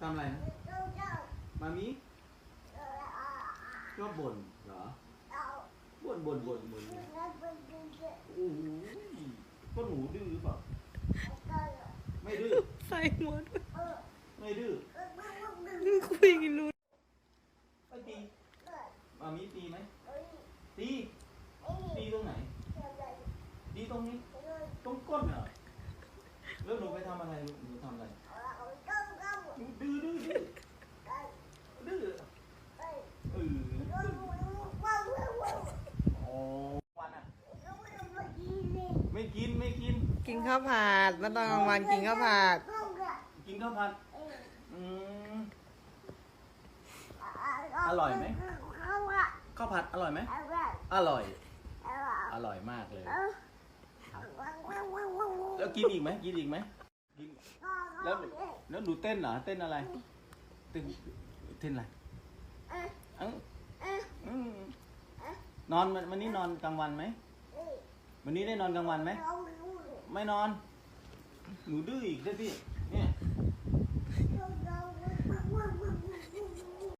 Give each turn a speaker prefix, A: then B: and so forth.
A: ทำอะไรนะมามีชอบบ่นเหรอบ่นบ่นบ่นบ่นโอ้โหก็หนูดื้อหรือเปล่าไม่ดื้อ
B: ใส่หัวด้วย
A: ไม่ดื้อ
B: คุยกันรู้
A: ไม่ตีมามีตีไหมตีตีตรงไหนตีตรงนี้ตรงก้นเหรอแล้วหนูไปทำอะไรลูกหนูทำอะไรหนูดื้อดื้อดื้อดื้อเอออ๋อวันอะไม่กินไม่ กิน
B: ข้าวผัดมาตอนกลางวันกินข้าวผัด
A: กินข้าวผัดอืมอร่อยไหมข้าวผัดอร่อยไหมอร่อย อร่อยมากเลย แล้วกินอีกไหมกินอีกไหมกินแล้วแล้วหนูเต้นเหรอเต้นอะไร เต้นเต้นอะไรนอนวันนี้นอนกลางวันไหมวันนี้ได้นอนกลางวันไหม ไม่นอน หนูดื้ออีกใช่พี่เนี่ย